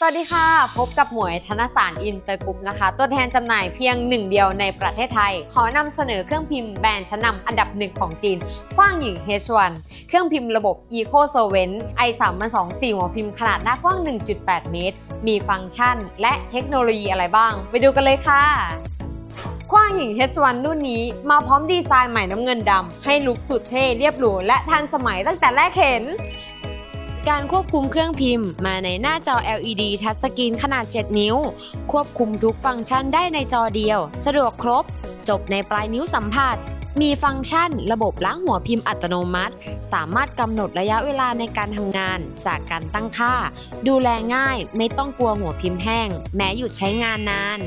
สวัสดีค่ะ พบกับหมวยธนสารอินเตอร์กรุ๊ปนะคะ ตัวแทนจำหน่ายเพียงหนึ่งเดียวในประเทศไทย ขอนำเสนอเครื่องพิมพ์แบรนด์ชั้นนำอันดับหนึ่งของจีนกว้างหญิง H1 เครื่องพิมพ์ระบบ Eco Solvent i 3 2 4หัวพิมพ์ขนาดหน้ากว้าง 1.8 เมตร มีฟังก์ชัน และเทคโนโลยีอะไรบ้าง ไปดูกันเลยค่ะกว้างหญิง H1 รุ่นนี้มาพร้อมดีไซน์ใหม่น้ำเงินดำให้ลุคสุดเท่เรียบหรูและทันสมัยตั้งแต่แรกเห็น การควบคุมเครื่องพิมพ์มาในหน้าจอ LED ทัชสกรีนขนาด 7 นิ้ว ควบคุมทุกฟังก์ชันได้ในจอเดียว สะดวกครบ จบในปลายนิ้วสัมผัส มีฟังก์ชัน ระบบล้างหัวพิมพ์อัตโนมัติ สามารถกำหนดระยะเวลาในการทำงาน จากการตั้งค่า ดูแลง่าย ไม่ต้องกลัวหัวพิมพ์แห้ง แม้หยุดใช้งานนาน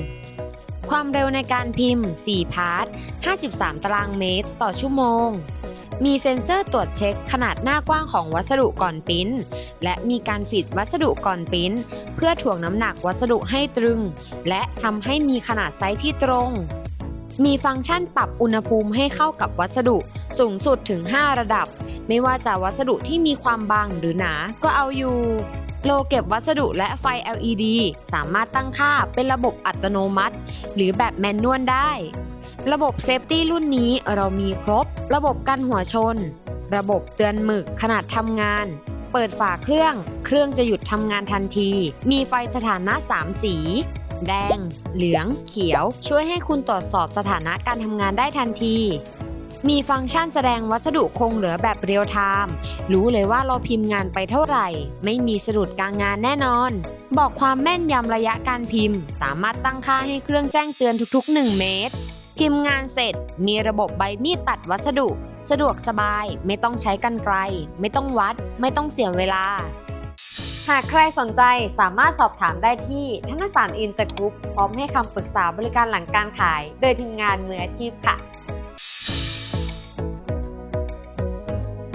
ความเร็วในการพิมพ์ 4 พาร์ท 53 ตารางเมตร ต่อชั่วโมง มีเซ็นเซอร์ตรวจเช็คขนาดหน้ากว้างของวัสดุก่อนปิ้น และมีการฟีดวัสดุก่อนปิ้น เพื่อถ่วงน้ำหนักวัสดุให้ตรึง และทำให้มีขนาดไซส์ที่ตรง มีฟังก์ชันปรับอุณหภูมิให้เข้ากับวัสดุสูงสุดถึง 5 ระดับ ไม่ว่าจะวัสดุที่มีความบางหรือหนาก็เอาอยู่โลเก็บวัสดุและไฟ LED สามารถตั้งค่าเป็นระบบอัตโนมัติ หรือแบบแมนนวลได้ ระบบเซฟตี้รุ่นนี้เรามีครบ ระบบกันหัวชน ระบบเตือนหมึกขนาดทำงาน เปิดฝาเครื่อง เครื่องจะหยุดทำงานทันที มีไฟสถานะ 3 สี แดง เหลือง เขียว ช่วยให้คุณตรวจสอบสถานะการทำงานได้ทันที มีฟังก์ชันแสดงวัสดุคงเหลือแบบเรียลไทม์รู้เลยว่าเราพิมพ์งานไปเท่าไหร่ ไม่มีสะดุดกลางงานแน่นอน บอกความแม่นยำระยะการพิมพ์ สามารถตั้งค่าให้เครื่องแจ้งเตือนทุกๆ 1 เมตร พิมพ์งานเสร็จมีระบบใบมีดตัดวัสดุ สะดวกสบาย ไม่ต้องใช้กันไกล ไม่ต้องวัด ไม่ต้องเสียเวลา หากใครสนใจสามารถสอบถามได้ที่ธนสารอินเตอร์กรุ๊ปพร้อมให้คำปรึกษาบริการหลังการขาย โดยทีมงานมืออาชีพค่ะ